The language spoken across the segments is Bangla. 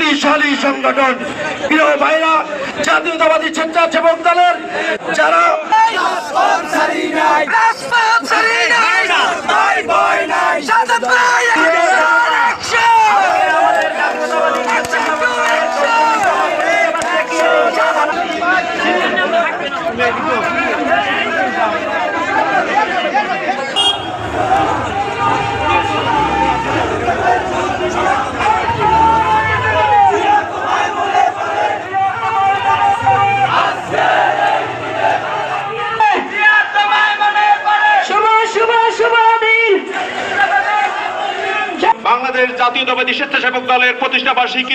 শক্তিশালী সংগঠন। প্রিয় ভাইরা জাতীয়তাবাদী স্বেচ্ছাসেবক দলের যারা শুভ বাংলাদেশ জাতীয়তাবাদী স্বেচ্ছাসেবক দলের প্রতিষ্ঠা বার্ষিকী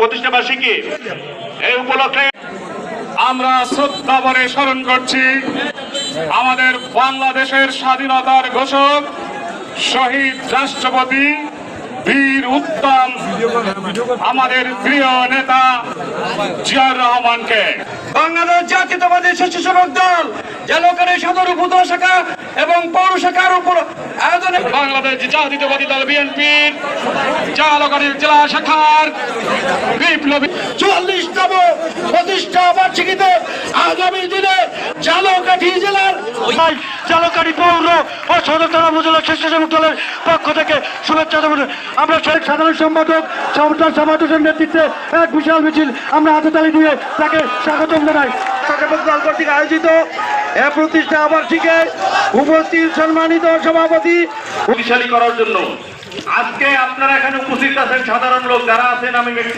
প্রতিষ্ঠা বার্ষিকী। এই উপলক্ষে আমরা শ্রদ্ধাভরে স্মরণ করছি আমাদের বাংলাদেশের স্বাধীনতার ঘোষক শহীদ রাষ্ট্রপতি বীর উত্তম, আমাদের প্রিয় নেতা জিয়াউর রহমানকে। বাংলাদেশ জাতীয়তাবাদী স্বেচ্ছাসেবক দল জেলকারী সদর উপদ শাখা এবং পৌর শাখার আয়োজনে বাংলাদেশ জাতীয়তাবাদী দল বিএনপির জালকারীর জেলা শাখার বিপ্লবী চুয়াল্লিশতম প্রতিষ্ঠা বার্ষিকীতে আগামী দিনে জালকাঠি জেলার জালকাঠি পৌর ও সদর থানা উপজেলা স্বেচ্ছাসেবক দলের পক্ষ থেকে শুভেচ্ছা আমরা শেখ সাধারণ সম্পাদক সমতার সমাবেশের নেতৃত্বে এক বিশাল মিছিল আমরা হাতে তালি দিয়ে তাকে স্বাগতম জানাই। স্বেচ্ছাসেবক দল কর্তৃক আয়োজিত এ প্রতিষ্ঠা বার্ষিকে উপস্থিত সম্মানিত সভাপতি শক্তিশালী করার জন্য। আজকে আপনারা এখানে উপস্থিত আছেন সাধারণ লোক, যারা আছেন, আমি ব্যক্তি